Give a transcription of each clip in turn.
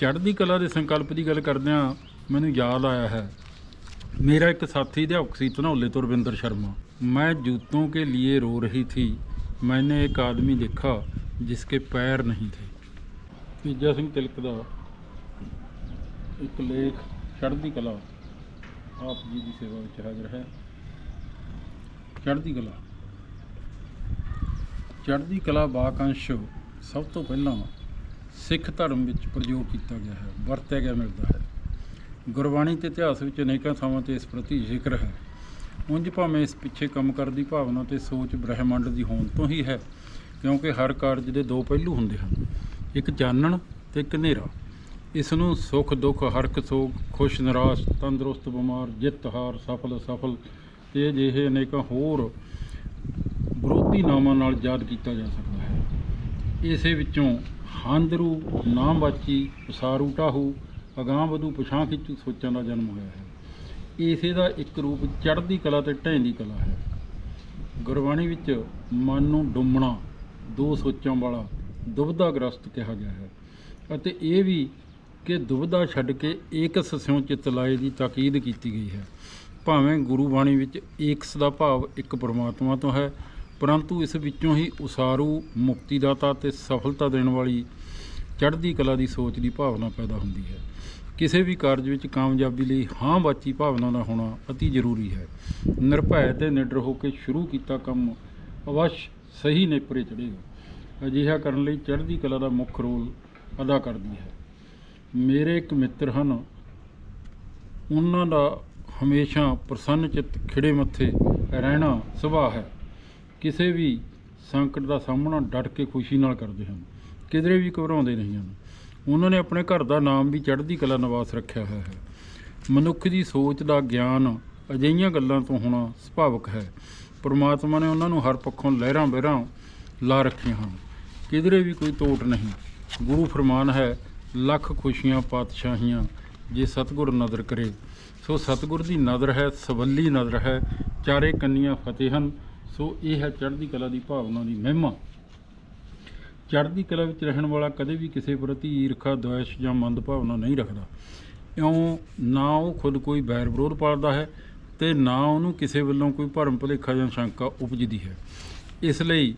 ਚੜ੍ਹਦੀ ਕਲਾ ਦੇ ਸੰਕਲਪ ਦੀ ਗੱਲ ਕਰਦਿਆਂ ਮੈਨੂੰ ਯਾਦ ਆਇਆ ਹੈ ਮੇਰਾ ਇੱਕ ਸਾਥੀ ਅਧਿਆਪਕ ਸੀ ਧਨੌਲੇ ਤੋਂ ਰਵਿੰਦਰ ਸ਼ਰਮਾ मैं जूतों के लिए रो रही थी मैंने एक आदमी देखा जिसके पैर नहीं थे ਤੀਜਾ ਸਿੰਘ ਤਿਲਕ ਦਾ ਇੱਕ ਲੇਖ ਚੜ੍ਹਦੀ ਕਲਾ ਆਪ ਜੀ ਦੀ ਸੇਵਾ ਵਿੱਚ ਹਾਜ਼ਰ ਹੈ ਚੜ੍ਹਦੀ ਕਲਾ ਚੜ੍ਹਦੀ ਕਲਾ ਵਾਕੰਸ਼ ਸਭ ਤੋਂ ਪਹਿਲਾਂ ਸਿੱਖ ਧਰਮ ਵਿੱਚ ਪ੍ਰਯੋਗ ਕੀਤਾ ਗਿਆ ਹੈ, ਵਰਤਿਆ ਗਿਆ ਮਿਲਦਾ ਹੈ। ਗੁਰਬਾਣੀ ਤੇ ਇਤਿਹਾਸ ਵਿੱਚ ਅਨੇਕਾਂ ਥਾਵਾਂ ਤੇ ਇਸ ਪ੍ਰਤੀ ਜ਼ਿਕਰ ਹੈ। ਉਂਝ ਭਾਵੇਂ ਇਸ ਪਿੱਛੇ ਕੰਮ ਕਰਨ ਦੀ ਭਾਵਨਾ ਤੇ ਸੋਚ ਬ੍ਰਹਿਮੰਡ ਦੀ ਹੋਣ ਤੋਂ ਹੀ ਹੈ, ਕਿਉਂਕਿ ਹਰ ਕਾਰਜ ਦੇ ਦੋ ਪਹਿਲੂ ਹੁੰਦੇ ਹਨ। ਇੱਕ ਚਾਨਣ ਤੇ ਇੱਕ ਹਨੇਰਾ। ਇਸ ਨੂੰ ਸੁੱਖ, ਦੁੱਖ ਹਰਕ ਸੋਗ, ਖੁਸ਼, ਨਿਰਾਸ਼, ਤੰਦਰੁਸਤ, ਬਿਮਾਰ, ਜਿੱਤ, ਹਾਰ, ਸਫਲ, ਅਸਫਲ ਤੇ ਅਜਿਹੇ ਅਨੇਕਾਂ ਹੋਰ ਵਿਰੋਧੀ ਨਾਮਾਂ ਨਾਲ ਯਾਦ ਕੀਤਾ ਜਾ ਸਕਦਾ ਹੈ। ਇਸੇ ਵਿੱਚੋਂ ਹਾਂਦਰੂ ਨਾਮ ਨਾਮਵਾਚੀ, ਪਸਾਰੂ, ਟਾਹੂ ਅਗਾਂਹ ਵਧੂ ਪਛਾਂ ਖਿੱਚੂ ਸੋਚਾਂ ਦਾ ਜਨਮ ਹੋਇਆ ਹੈ। ਇਸੇ ਦਾ ਇੱਕ ਰੂਪ ਚੜ੍ਹਦੀ ਕਲਾ ਤੇ ਢਹਿੰਦੀ ਕਲਾ ਹੈ। ਗੁਰਬਾਣੀ ਵਿੱਚ ਮਨ ਨੂੰ ਡੁੰਮਣਾ, ਦੋ ਸੋਚਾਂ ਵਾਲਾ ਦੁਬਿਧਾਗ੍ਰਸਤ ਕਿਹਾ ਗਿਆ ਹੈ ਅਤੇ ਇਹ ਵੀ ਕਿ ਦੁਬਿਧਾ ਛੱਡ ਕੇ ਏਕਸ ਸਿਉ ਚਿਤ ਲਾਏ ਦੀ ਤਾਕੀਦ ਕੀਤੀ ਗਈ ਹੈ। ਭਾਵੇਂ ਗੁਰੂ ਬਾਣੀ ਵਿੱਚ ਏਕਸ ਦਾ ਭਾਵ ਇੱਕ ਪਰਮਾਤਮਾ ਤੋਂ ਹੈ ਪਰੰਤੂ ਇਸ ਵਿੱਚੋਂ ਹੀ ਉਸਾਰੂ, ਮੁਕਤੀਦਾਤਾ ਤੇ ਸਫਲਤਾ ਦੇਣ ਵਾਲੀ ਚੜ੍ਹਦੀ ਕਲਾ ਦੀ ਸੋਚ ਦੀ ਭਾਵਨਾ ਪੈਦਾ ਹੁੰਦੀ ਹੈ। ਕਿਸੇ ਵੀ ਕਾਰਜ ਵਿੱਚ ਕਾਮਯਾਬੀ ਲਈ ਹਾਂ ਬਾਚੀ ਭਾਵਨਾ ਦਾ ਹੋਣਾ ਅਤੀ ਜ਼ਰੂਰੀ ਹੈ। ਨਿਰਭੈ ਤੇ ਨਿਡਰ ਹੋ ਕੇ ਸ਼ੁਰੂ ਕੀਤਾ ਕੰਮ ਅਵਸ਼ ਸਹੀ ਨੇਪਰੇ ਚੜ੍ਹੇਗਾ। ਅਜਿਹਾ ਕਰਨ ਲਈ ਚੜ੍ਹਦੀ ਕਲਾ ਦਾ ਮੁੱਖ ਰੋਲ ਅਦਾ ਕਰਦੀ ਹੈ। ਮੇਰੇ ਇੱਕ ਮਿੱਤਰ ਹਨ। ਉਹਨਾਂ ਦਾ ਹਮੇਸ਼ਾ ਪ੍ਰਸੰਨ ਚਿੱਤ ਖਿੜੇ ਮੱਥੇ ਰਹਿਣਾ ਸੁਭਾਅ ਹੈ। ਕਿਸੇ ਵੀ ਸੰਕਟ ਦਾ ਸਾਹਮਣਾ ਡਟ ਕੇ ਖੁਸ਼ੀ ਨਾਲ ਕਰਦੇ ਹਨ, ਕਿਧਰੇ ਵੀ ਘਬਰਾਉਂਦੇ ਨਹੀਂ ਹਨ। ਉਹਨਾਂ ਨੇ ਆਪਣੇ ਘਰ ਦਾ ਨਾਮ ਵੀ ਚੜ੍ਹਦੀ ਕਲਾ ਨਿਵਾਸ ਰੱਖਿਆ ਹੋਇਆ ਹੈ। ਮਨੁੱਖ ਦੀ ਸੋਚ ਦਾ ਗਿਆਨ ਅਜਿਹੀਆਂ ਗੱਲਾਂ ਤੋਂ ਹੋਣਾ ਸੁਭਾਵਿਕ ਹੈ। ਪਰਮਾਤਮਾ ਨੇ ਉਹਨਾਂ ਨੂੰ ਹਰ ਪੱਖੋਂ ਲਹਿਰਾਂ ਬਹਿਰਾਂ ਲਾ ਰੱਖੀਆਂ ਹਨ। ਕਿਧਰੇ ਵੀ ਕੋਈ ਤੋਟ ਨਹੀਂ। ਗੁਰੂ ਫਰਮਾਨ ਹੈ, ਲੱਖ ਖੁਸ਼ੀਆਂ ਪਾਤਸ਼ਾਹੀਆਂ, ਜੇ ਸਤਿਗੁਰ ਨਦਰ ਕਰੇ। ਸੋ ਸਤਿਗੁਰ ਦੀ ਨਦਰ ਹੈ, ਸਵੱਲੀ ਨਦਰ ਹੈ, ਚਾਰੇ ਕੰਨੀਆਂ ਫਤਿਹ ਹਨ। ਸੋ ਇਹ ਹੈ ਚੜ੍ਹਦੀ ਕਲਾ ਦੀ ਭਾਵਨਾ ਦੀ ਮਹਿਮਾ। ਚੜ੍ਹਦੀ ਕਲਾ ਵਿੱਚ ਰਹਿਣ ਵਾਲਾ ਕਦੇ ਵੀ ਕਿਸੇ ਪ੍ਰਤੀ ਈਰਖਾ ਦੁਆਸ਼ ਜਾਂ ਮੰਦ ਭਾਵਨਾ ਨਹੀਂ ਰੱਖਦਾ। ਇਉਂ ਨਾ ਉਹ ਖੁਦ ਕੋਈ ਬੈਰ ਵਿਰੋਧ ਪਾਲਦਾ ਹੈ ਤੇ ਨਾ ਉਹਨੂੰ ਕਿਸੇ ਵੱਲੋਂ ਕੋਈ ਭਰਮ ਭੁਲੇਖਾ ਜਾਂ ਸ਼ੰਕਾ ਉਪਜਦੀ ਹੈ। ਇਸ ਲਈ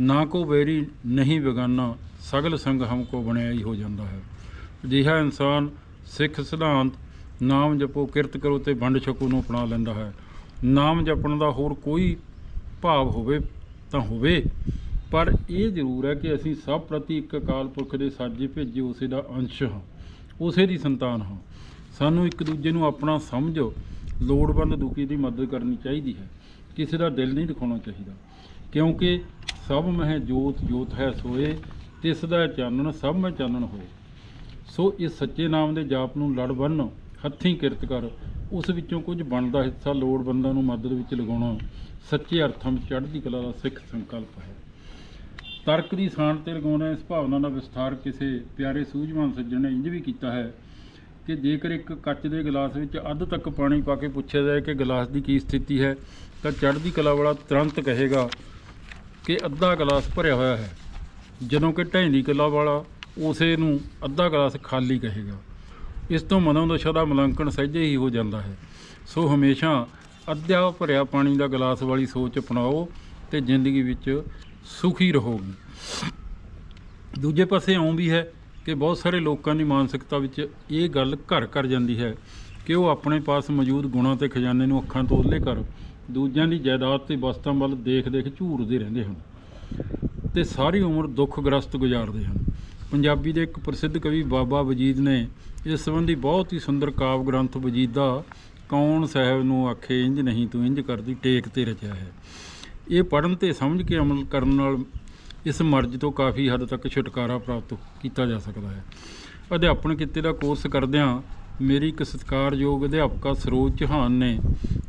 ਨਾ ਕੋ ਬੈਰੀ, ਨਹੀਂ ਬੇਗਾਨਾ, ਸਗਲ ਸੰਗ ਹਮਕੋ ਬਣਿਆ ਹੀ ਹੋ ਜਾਂਦਾ ਹੈ। ਅਜਿਹਾ ਇਨਸਾਨ ਸਿੱਖ ਸਿਧਾਂਤ, ਨਾਮ ਜਪੋ, ਕਿਰਤ ਕਰੋ ਤੇ ਵੰਡ ਛਕੋ ਨੂੰ ਅਪਣਾ ਲੈਂਦਾ ਹੈ। ਨਾਮ ਜਪਣ ਦਾ ਹੋਰ ਕੋਈ ਭਾਵ ਹੋਵੇ ਤਾਂ ਹੋਵੇ, ਪਰ ਇਹ ਜ਼ਰੂਰ ਹੈ ਕਿ ਅਸੀਂ ਸਭ ਪ੍ਰਤੀ ਇੱਕ ਅਕਾਲ ਪੁਰਖ ਦੇ ਸਾਜੇ ਭੇਜੇ ਉਸੇ ਦਾ ਅੰਸ਼ ਹਾਂ, ਉਸੇ ਦੀ ਸੰਤਾਨ ਹਾਂ। ਸਾਨੂੰ ਇੱਕ ਦੂਜੇ ਨੂੰ ਆਪਣਾ ਸਮਝੋ, ਲੋੜਵੰਦ ਦੁਖੀ ਦੀ ਮਦਦ ਕਰਨੀ ਚਾਹੀਦੀ ਹੈ। ਕਿਸੇ ਦਾ ਦਿਲ ਨਹੀਂ ਦਿਖਾਉਣਾ ਚਾਹੀਦਾ, ਕਿਉਂਕਿ ਸਭ ਮਹਿ ਜੋਤ ਜੋਤ ਹੈ ਸੋਏ, ਤਿਸ ਦਾ ਚਾਨਣ ਸਭ ਮੈਂ ਚਾਨਣ ਹੋਏ। ਸੋ ਇਸ ਸੱਚੇ ਨਾਮ ਦੇ ਜਾਪ ਨੂੰ ਲੜ ਬੰਨ ਹੱਥੀਂ ਕਿਰਤ ਕਰ ਉਸ ਵਿੱਚੋਂ ਕੁਝ ਬਣਦਾ ਹਿੱਸਾ ਲੋੜਵੰਦਾਂ ਨੂੰ ਮਦਦ ਵਿੱਚ ਲਗਾਉਣਾ ਸੱਚੇ ਅਰਥਾਂ ਵਿੱਚ ਚੜ੍ਹਦੀ ਕਲਾ ਦਾ ਸਿੱਖ ਸੰਕਲਪ ਹੈ। ਤਰਕ ਦੀ ਸਾਣ ਤੇ ਲਗਾਉਣਾ ਇਸ ਭਾਵਨਾ ਦਾ ਵਿਸਥਾਰ ਕਿਸੇ ਪਿਆਰੇ ਸੂਝਵਾਨ ਸੱਜਣ ਨੇ ਇੰਜ ਵੀ ਕੀਤਾ ਹੈ ਕਿ ਜੇਕਰ ਇੱਕ ਕੱਚ ਦੇ ਗਲਾਸ ਵਿੱਚ ਅੱਧ ਤੱਕ ਪਾਣੀ ਪਾ ਕੇ ਪੁੱਛਿਆ ਜਾਏ ਕਿ ਗਲਾਸ ਦੀ ਕੀ ਸਥਿਤੀ ਹੈ, ਤਾਂ ਚੜ੍ਹਦੀ ਕਲਾ ਵਾਲਾ ਤੁਰੰਤ ਕਹੇਗਾ ਕਿ ਅੱਧਾ ਗਲਾਸ ਭਰਿਆ ਹੋਇਆ ਹੈ। ਜਦੋਂ ਕਿ ਢੈਂਦੀ ਕਲਾ ਵਾਲਾ ਉਸੇ ਨੂੰ ਅੱਧਾ ਗਲਾਸ ਖਾਲੀ ਕਹੇਗਾ। ਇਸ ਤੋਂ ਮਨੋਦਸ਼ਾ ਦਾ ਮੁਲਾਂਕਣ ਸਹਿਜੇ ਹੀ ਹੋ ਜਾਂਦਾ ਹੈ। ਸੋ ਹਮੇਸ਼ਾ ਅੱਧਿਆ ਭਰਿਆ ਪਾਣੀ ਦਾ ਗਲਾਸ ਵਾਲੀ ਸੋਚ ਅਪਣਾਓ ਤੇ ਜ਼ਿੰਦਗੀ ਵਿੱਚ ਸੁਖੀ ਰਹੋਗੇ। ਦੂਜੇ ਪਾਸੇ ਇਉਂ ਵੀ ਹੈ ਕਿ ਬਹੁਤ ਸਾਰੇ ਲੋਕਾਂ ਦੀ ਮਾਨਸਿਕਤਾ ਵਿੱਚ ਇਹ ਗੱਲ ਘਰ ਕਰ ਜਾਂਦੀ ਹੈ ਕਿ ਉਹ ਆਪਣੇ ਪਾਸ ਮੌਜੂਦ ਗੁਣਾਂ ਤੇ ਖਜ਼ਾਨੇ ਨੂੰ ਅੱਖਾਂ ਤੋਂ ਉਹਲੇ ਕਰ ਦੂਜਿਆਂ ਦੀ ਜਾਇਦਾਦ ਤੇ ਵਸਤਾਂ ਵੱਲ ਦੇਖ-ਦੇਖ ਝੂਰਦੇ ਰਹਿੰਦੇ ਹਨ ਤੇ ਸਾਰੀ ਉਮਰ ਦੁੱਖ ਗ੍ਰਸਤ ਗੁਜ਼ਾਰਦੇ ਹਨ। ਪੰਜਾਬੀ ਦੇ ਇੱਕ ਪ੍ਰਸਿੱਧ ਕਵੀ ਬਾਬਾ ਵਜੀਦ ਨੇ ਇਸ ਸੰਬੰਧੀ ਬਹੁਤ ਹੀ ਸੁੰਦਰ ਕਾਵ ਗ੍ਰੰਥ ਵਜੀਦਾ ਕੌਣ ਸਾਹਿਬ ਨੂੰ ਆਖੇ ਇੰਜ ਨਹੀਂ ਤੂੰ ਇੰਜ ਕਰਦੀ, ਟੇਕ ਤੇ ਰਚਿਆ ਹੈ। ਇਹ ਪੜ੍ਹਨ ਤੇ ਸਮਝ ਕੇ ਅਮਲ ਕਰਨ ਨਾਲ ਇਸ ਮਰਜ਼ ਤੋਂ ਕਾਫੀ ਹੱਦ ਤੱਕ ਛੁਟਕਾਰਾ ਪ੍ਰਾਪਤ ਕੀਤਾ ਜਾ ਸਕਦਾ ਹੈ। ਅਧਿਆਪਨ ਕਿੱਤੇ ਦਾ ਕੋਰਸ ਕਰਦਿਆਂ ਮੇਰੀ ਇੱਕ ਸਤਿਕਾਰਯੋਗ ਅਧਿਆਪਕਾ ਸਰੋਜ ਚੌਹਾਨ ਨੇ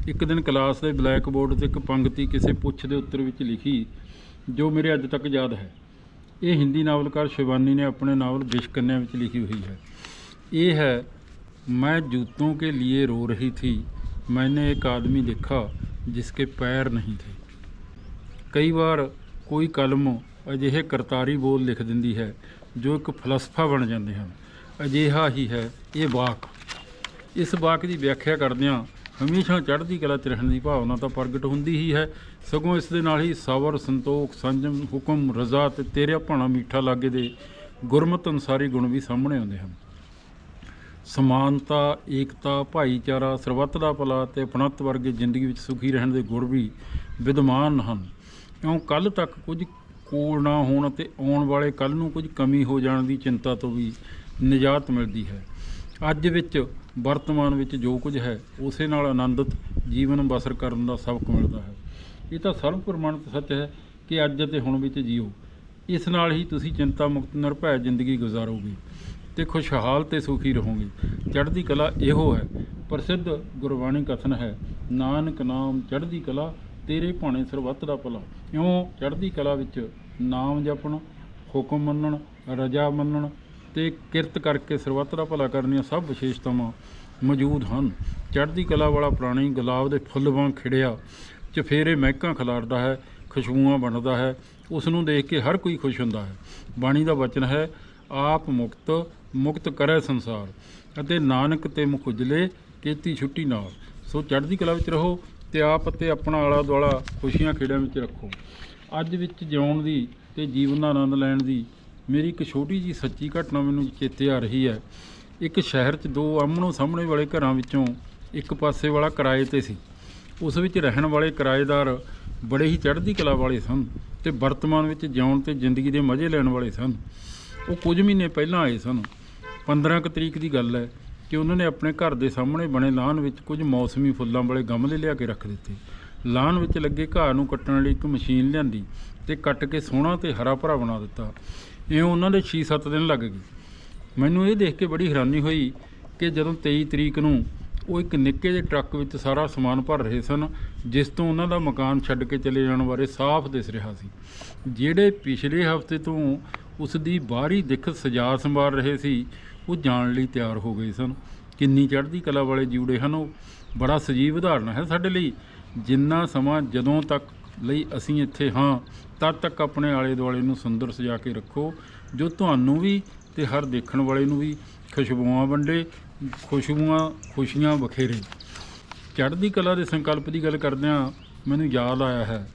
ਇੱਕ ਦਿਨ ਕਲਾਸ ਦੇ ਬਲੈਕ ਬੋਰਡ ਤੇ ਇੱਕ ਪੰਕਤੀ ਕਿਸੇ ਪੁੱਛ ਦੇ ਉੱਤਰ ਵਿੱਚ ਲਿਖੀ, ਜੋ ਮੇਰੇ ਅੱਜ ਤੱਕ ਯਾਦ ਹੈ। ਇਹ ਹਿੰਦੀ ਨਾਵਲਕਾਰ ਸ਼ਿਵਾਨੀ ਨੇ ਆਪਣੇ ਨਾਵਲ ਵਿਸ਼ਕਨਿਆ ਵਿੱਚ ਲਿਖੀ ਹੋਈ ਹੈ ਇਹ ਹੈ ਮੈਂ ਜੂਤੋं के लिए रो रही थी मैंने एक आदमी देखा जिसके पैर नहीं थे ਕਈ ਵਾਰ ਕੋਈ ਕਲਮ ਅਜਿਹੇ ਕਰਤਾਰੀ ਬੋਲ ਲਿਖ ਦਿੰਦੀ ਹੈ ਜੋ ਇੱਕ ਫਲਸਫਾ ਬਣ ਜਾਂਦੇ ਹਨ ਅਜਿਹਾ ਹੀ ਹੈ ਇਹ ਵਾਕ ਇਸ ਵਾਕ ਦੀ ਵਿਆਖਿਆ ਕਰਦਿਆਂ ਹਮੇਸ਼ਾ ਚੜ੍ਹਦੀ ਕਲਾ 'ਚ ਰਹਿਣ ਦੀ ਭਾਵਨਾ ਤਾਂ ਪ੍ਰਗਟ ਹੁੰਦੀ ਹੀ ਹੈ। ਸਗੋਂ ਇਸ ਦੇ ਨਾਲ ਹੀ ਸਬਰ ਸੰਤੋਖ, ਸੰਜਮ, ਹੁਕਮ, ਰਜ਼ਾ ਤੇ ਤੇਰਾ ਭਾਣਾ ਮਿੱਠਾ ਲਾਗੇ ਦੇ ਗੁਰਮਤ ਅਨਸਾਰੀ ਗੁਣ ਵੀ ਸਾਹਮਣੇ ਆਉਂਦੇ ਹਨ। ਸਮਾਨਤਾ, ਏਕਤਾ, ਭਾਈਚਾਰਾ, ਸਰਬੱਤ ਦਾ ਭਲਾ ਤੇ ਅਪਣਤ ਵਰਗੇ ਜ਼ਿੰਦਗੀ ਵਿੱਚ ਸੁਖੀ ਰਹਿਣ ਦੇ ਗੁਣ ਵੀ ਵਿਦਮਾਨ ਹਨ। ਕਿਉਂ ਕੱਲ ਤੱਕ ਕੁਝ ਕੋਲ ਨਾ ਹੋਣ ਤੇ ਆਉਣ ਵਾਲੇ ਕੱਲ ਨੂੰ ਕੁਝ ਕਮੀ ਹੋ ਜਾਣ ਦੀ ਚਿੰਤਾ ਤੋਂ ਵੀ ਨਿਜਾਤ ਮਿਲਦੀ ਹੈ। ਅੱਜ ਵਿੱਚ ਵਰਤਮਾਨ ਵਿੱਚ ਜੋ ਕੁਝ ਹੈ, ਉਸੇ ਨਾਲ ਆਨੰਦਿਤ ਜੀਵਨ ਬਸਰ ਕਰਨ ਦਾ ਸਬਕ ਮਿਲਦਾ ਹੈ। ਇਹ ਤਾਂ ਸਰਵ ਪ੍ਰਮਾਣਿਤ ਸੱਚ ਹੈ ਕਿ ਅੱਜ ਅਤੇ ਹੁਣ ਵਿੱਚ ਜੀਓ। ਇਸ ਨਾਲ ਹੀ ਤੁਸੀਂ ਚਿੰਤਾ ਮੁਕਤ, ਨਿਰਭੈ ਜ਼ਿੰਦਗੀ ਗੁਜ਼ਾਰੋਗੇ ਤੇ ਖੁਸ਼ਹਾਲ ਤੇ ਸੁਖੀ ਰਹੋਗੇ। ਚੜ੍ਹਦੀ ਕਲਾ ਇਹੋ ਹੈ, ਪ੍ਰਸਿੱਧ ਗੁਰਬਾਣੀ ਕਥਨ ਹੈ, ਨਾਨਕ ਨਾਮ ਚੜ੍ਹਦੀ ਕਲਾ, ਤੇਰੇ ਭਾਣੇ ਸਰਬੱਤ ਦਾ ਭਲਾ। ਇਉਂ ਚੜ੍ਹਦੀ ਕਲਾ ਵਿੱਚ ਨਾਮ ਜਪਣ, ਹੁਕਮ ਮੰਨਣ, ਰਜਾ ਮੰਨਣ ਤੇ ਕਿਰਤ ਕਰਕੇ ਸਰਬੱਤ ਦਾ ਭਲਾ ਕਰਨੀਆਂ ਸਭ ਵਿਸ਼ੇਸ਼ਤਾਵਾਂ ਮੌਜੂਦ ਹਨ। ਚੜ੍ਹਦੀ ਕਲਾ ਵਾਲਾ ਪ੍ਰਾਣੀ ਗੁਲਾਬ ਦੇ ਫੁੱਲ ਵਾਂਗ ਖਿੜਿਆ। ਚਫੇਰੇ ਮਹਿਕਾਂ ਖਿਲਾਰਦਾ ਹੈ, ਖੁਸ਼ਬੂਆਂ ਵੰਡਦਾ ਹੈ ਉਸ ਨੂੰ ਦੇਖ ਕੇ ਹਰ ਕੋਈ ਖੁਸ਼ ਹੁੰਦਾ ਹੈ। ਬਾਣੀ ਦਾ ਵਚਨ ਹੈ, ਆਪ ਮੁਕਤ ਮੁਕਤ ਕਰੇ ਸੰਸਾਰ ਅਤੇ ਨਾਨਕ ਤੇ ਮੁਖ ਉਜਲੇ, ਕੀਤੀ ਛੁੱਟੀ ਨਾਲ। ਸੋ ਚੜ੍ਹਦੀ ਕਲਾ ਵਿੱਚ ਰਹੋ ਤੇ ਆਪ ਅਤੇ ਆਪਣਾ ਆਲਾ ਦੁਆਲਾ ਖੁਸ਼ੀਆਂ ਖੇੜਿਆਂ ਵਿੱਚ ਰੱਖੋ। ਅੱਜ ਵਿੱਚ ਜਿਉਣ ਦੀ ਤੇ ਜੀਵਨ ਦਾ ਆਨੰਦ ਲੈਣ ਦੀ ਮੇਰੀ ਇੱਕ ਛੋਟੀ ਜੀ ਸੱਚੀ ਘਟਨਾ ਮੈਨੂੰ ਚੇਤੇ ਆ ਰਹੀ ਹੈ। ਇੱਕ ਸ਼ਹਿਰ 'ਚ ਦੋ ਆਮਣੋ ਸਾਹਮਣੇ ਵਾਲੇ ਘਰਾਂ ਵਿੱਚੋਂ ਇੱਕ ਪਾਸੇ ਵਾਲਾ ਕਿਰਾਏ ਤੇ ਸੀ। ਉਸ ਵਿੱਚ ਰਹਿਣ ਵਾਲੇ ਕਿਰਾਏਦਾਰ ਬੜੇ ਹੀ ਚੜ੍ਹਦੀ ਕਲਾ ਵਾਲੇ ਸਨ ਤੇ ਵਰਤਮਾਨ ਵਿੱਚ ਜਿਉਣ ਤੇ ਜ਼ਿੰਦਗੀ ਦੇ ਮਜ਼ੇ ਲੈਣ ਵਾਲੇ ਸਨ। ਉਹ ਕੁਝ ਮਹੀਨੇ ਪਹਿਲਾਂ ਆਏ ਸਨ। 15 ਕੁ ਤਰੀਕ ਦੀ ਗੱਲ ਹੈ ਕਿ ਉਹਨਾਂ ਨੇ ਆਪਣੇ ਘਰ ਦੇ ਸਾਹਮਣੇ ਬਣੇ ਲਾਨ ਵਿੱਚ ਕੁਝ ਮੌਸਮੀ ਫੁੱਲਾਂ ਵਾਲੇ ਗਮਲੇ ਲਿਆ ਕੇ ਰੱਖ ਦਿੱਤੇ। ਲਾਨ ਵਿੱਚ ਲੱਗੇ ਘਾਹ ਨੂੰ ਕੱਟਣ ਲਈ ਇੱਕ ਮਸ਼ੀਨ ਲਿਆਂਦੀ ਤੇ ਕੱਟ ਕੇ ਸੋਹਣਾ ਤੇ ਹਰਾ ਭਰਾ ਬਣਾ ਦਿੱਤਾ। ਇਉਂ ਉਹਨਾਂ ਦੇ 6-7 ਦਿਨ ਲੱਗ ਗਏ। ਮੈਨੂੰ ਇਹ ਦੇਖ ਕੇ ਬੜੀ ਹੈਰਾਨੀ ਹੋਈ ਕਿ ਜਦੋਂ 23 ਤਰੀਕ ਨੂੰ ਉਹ ਇੱਕ ਨਿੱਕੇ ਜਿਹੇ ਟਰੱਕ ਵਿੱਚ ਸਾਰਾ ਸਮਾਨ ਭਰ ਰਹੇ ਸਨ, ਜਿਸ ਤੋਂ ਉਹਨਾਂ ਦਾ ਮਕਾਨ ਛੱਡ ਕੇ ਚਲੇ ਜਾਣ ਬਾਰੇ ਸਾਫ਼ ਦਿਸ ਰਿਹਾ ਸੀ। ਜਿਹੜੇ ਪਿਛਲੇ ਹਫ਼ਤੇ ਤੋਂ ਉਸ ਦੀ ਬਾਹਰੀ ਦਿੱਖ ਸਜਾ ਸੰਭਾਲ ਰਹੇ ਸੀ, ਉਹ ਜਾਣ ਲਈ ਤਿਆਰ ਹੋ ਗਏ ਸਨ। ਕਿੰਨੀ ਚੜ੍ਹਦੀ ਕਲਾ ਵਾਲੇ ਜੀਵੜੇ ਹਨ ਉਹ। ਬੜਾ ਸਜੀਵ ਉਦਾਹਰਣ ਹੈ ਸਾਡੇ ਲਈ। ਜਿੰਨਾ ਸਮਾਂ ਜਦੋਂ ਤੱਕ ਲਈ ਅਸੀਂ ਇੱਥੇ ਹਾਂ। ਤਦ ਤੱਕ ਆਪਣੇ ਆਲੇ ਦੁਆਲੇ ਨੂੰ ਸੁੰਦਰ ਸਜਾ ਕੇ ਰੱਖੋ, ਜੋ ਤੁਹਾਨੂੰ ਵੀ ਤੇ ਹਰ ਦੇਖਣ ਵਾਲੇ ਨੂੰ ਵੀ ਖੁਸ਼ਬੂਆਂ ਵੰਡੇ, ਖੁਸ਼ਬੂਆਂ, ਖੁਸ਼ੀਆਂ ਬਖੇਰੇ ਚੜ੍ਹਦੀ ਕਲਾ ਦੇ ਸੰਕਲਪ ਦੀ ਗੱਲ ਕਰਦਿਆਂ ਮੈਨੂੰ ਯਾਦ ਆਇਆ ਹੈ।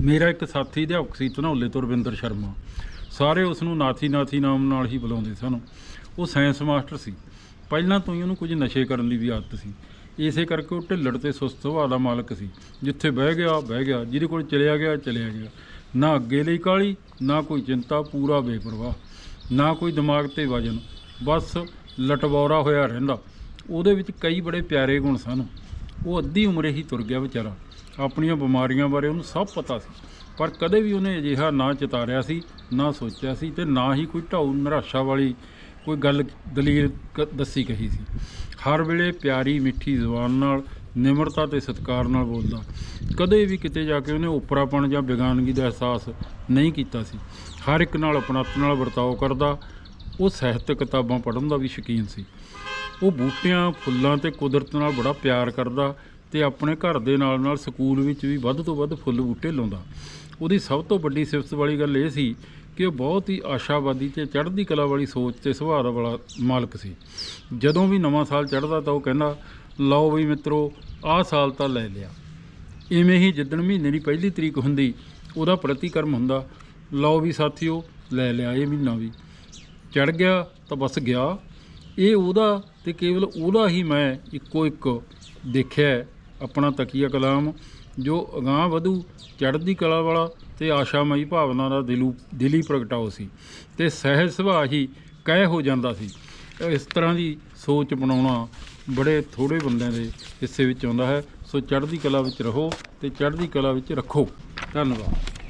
ਮੇਰਾ ਇੱਕ ਸਾਥੀ ਅਧਿਆਪਕ ਸੀ ਧਨੌਲੇ ਤੋਂ ਰਵਿੰਦਰ ਸ਼ਰਮਾ। ਸਾਰੇ ਉਸ ਨੂੰ ਨਾਥੀ ਨਾਥੀ ਨਾਮ ਨਾਲ ਹੀ ਬੁਲਾਉਂਦੇ ਸਨ। ਉਹ ਸਾਇੰਸ ਮਾਸਟਰ ਸੀ। ਪਹਿਲਾਂ ਤੋਂ ਹੀ ਉਹਨੂੰ ਕੁਝ ਨਸ਼ੇ ਕਰਨ ਦੀ ਵੀ ਆਦਤ ਸੀ। ਇਸੇ ਕਰਕੇ ਉਹ ਢਿੱਲੜ ਤੇ ਸੁਸਤ ਸੁਭਾਅ ਦਾ ਮਾਲਕ ਸੀ। ਜਿੱਥੇ ਬਹਿ ਗਿਆ ਬਹਿ ਗਿਆ। ਜਿਹਦੇ ਕੋਲ ਚਲਿਆ ਗਿਆ ਚਲਿਆ ਗਿਆ। ਨਾ ਅੱਗੇ ਲਈ ਕਾਲੀ ਨਾ ਕੋਈ ਚਿੰਤਾ, ਪੂਰਾ ਬੇਪਰਵਾਹ। ਨਾ ਕੋਈ ਦਿਮਾਗ ਤੇ ਵਜਨ। ਬਸ ਲਟਵੌਰਾ ਹੋਇਆ ਰਹਿੰਦਾ। ਉਹਦੇ ਵਿੱਚ ਕਈ ਬੜੇ ਪਿਆਰੇ ਗੁਣ ਸਨ। ਉਹ ਅੱਧੀ ਉਮਰੇ ਹੀ ਤੁਰ ਗਿਆ ਵਿਚਾਰਾ। ਆਪਣੀਆਂ ਬਿਮਾਰੀਆਂ ਬਾਰੇ ਉਹਨੂੰ ਸਭ ਪਤਾ ਸੀ। ਪਰ ਕਦੇ ਵੀ ਉਹਨੇ ਅਜਿਹਾ ਨਾ ਚਿਤਾਰਿਆ ਸੀ, ਨਾ ਸੋਚਿਆ ਸੀ ਤੇ ਨਾ ਹੀ ਕੋਈ ਢਾਊ, ਨਿਰਾਸ਼ਾ ਵਾਲੀ ਕੋਈ ਗੱਲ, ਦਲੀਲ ਕ- ਦੱਸੀ ਕਹੀ ਸੀ। ਹਰ ਵੇਲੇ ਪਿਆਰੀ, ਮਿੱਠੀ ਜ਼ੁਬਾਨ ਨਾਲ, ਨਿਮਰਤਾ ਤੇ ਸਤਿਕਾਰ ਨਾਲ ਬੋਲਦਾ। ਕਦੇ ਵੀ ਕਿਤੇ ਜਾ ਕੇ ਉਹਨੇ ਉਪਰਾਪਣ ਜਾਂ ਬੇਗਾਨਗੀ ਦਾ ਅਹਿਸਾਸ ਨਹੀਂ ਕੀਤਾ ਸੀ। ਹਰ ਇੱਕ ਨਾਲ ਆਪਣਤ ਨਾਲ ਵਰਤਾਓ ਕਰਦਾ, ਉਹ ਸਾਹਿਤਕ ਕਿਤਾਬਾਂ ਪੜ੍ਹਨ ਦਾ ਵੀ ਸ਼ੌਕੀਨ ਸੀ। ਉਹ ਬੂਟਿਆਂ, ਫੁੱਲਾਂ ਤੇ ਕੁਦਰਤ ਨਾਲ ਬੜਾ ਪਿਆਰ ਕਰਦਾ ਤੇ ਆਪਣੇ ਘਰ ਦੇ ਨਾਲ ਨਾਲ ਸਕੂਲ ਵਿੱਚ ਵੀ ਵੱਧ ਤੋਂ ਵੱਧ ਫੁੱਲ ਬੂਟੇ ਲਾਉਂਦਾ। ਉਹਦੀ ਸਭ ਤੋਂ ਵੱਡੀ ਸਿਫਤ ਵਾਲੀ ਗੱਲ ਇਹ ਸੀ ਕਿ ਉਹ ਬਹੁਤ ਹੀ ਆਸ਼ਾਵਾਦੀ ਤੇ ਚੜ੍ਹਦੀ ਕਲਾ ਵਾਲੀ ਸੋਚ ਤੇ ਸੁਭਾਅ ਵਾਲਾ ਮਾਲਕ ਸੀ। ਜਦੋਂ ਵੀ ਨਵਾਂ ਸਾਲ ਚੜ੍ਹਦਾ ਤਾਂ ਉਹ ਕਹਿੰਦਾ, ਲਓ ਵੀ ਮਿੱਤਰੋ, ਆਹ ਸਾਲ ਤਾਂ ਲੈ ਲਿਆ। ਇਵੇਂ ਹੀ ਜਿੱਦਣ ਮਹੀਨੇ ਦੀ ਪਹਿਲੀ ਤਰੀਕ ਹੁੰਦੀ, ਉਹਦਾ ਪ੍ਰਤੀਕਰਮ ਹੁੰਦਾ, ਲਓ ਵੀ ਸਾਥੀਓ, ਲੈ ਲਿਆ ਇਹ ਮਹੀਨਾ ਵੀ। ਚੜ ਗਿਆ ਤਾਂ ਬਸ ਗਿਆ। ਇਹ ਉਹਦਾ ਤੇ ਕੇਵਲ ਉਹਦਾ ਹੀ ਮੈਂ ਇੱਕੋ ਇੱਕ ਦੇਖਿਆ ਆਪਣਾ ਤਕੀਆ ਕਲਾਮ ਜੋ ਅਗਾਂਹ ਵਧੂ, ਚੜ੍ਹਦੀ ਕਲਾ ਵਾਲਾ ਤੇ ਆਸ਼ਾਮਈ ਭਾਵਨਾ ਦਾ ਦਿਲੂ, ਦਿਲੀ ਪ੍ਰਗਟਾਓ ਸੀ ਤੇ ਸਹਿਜ ਸੁਭਾਅ ਹੀ ਕਹਿ ਹੋ ਜਾਂਦਾ ਸੀ। ਇਸ ਤਰ੍ਹਾਂ ਦੀ ਸੋਚ ਬਣਾਉਣਾ ਬੜੇ ਥੋੜੇ ਬੰਦਿਆਂ ਦੇ ਹਿੱਸੇ ਵਿੱਚ ਆਉਂਦਾ ਹੈ। ਸੋ ਚੜ੍ਹਦੀ ਕਲਾ ਵਿੱਚ ਰਹੋ ਤੇ ਚੜ੍ਹਦੀ ਕਲਾ ਵਿੱਚ ਰੱਖੋ। ਧੰਨਵਾਦ।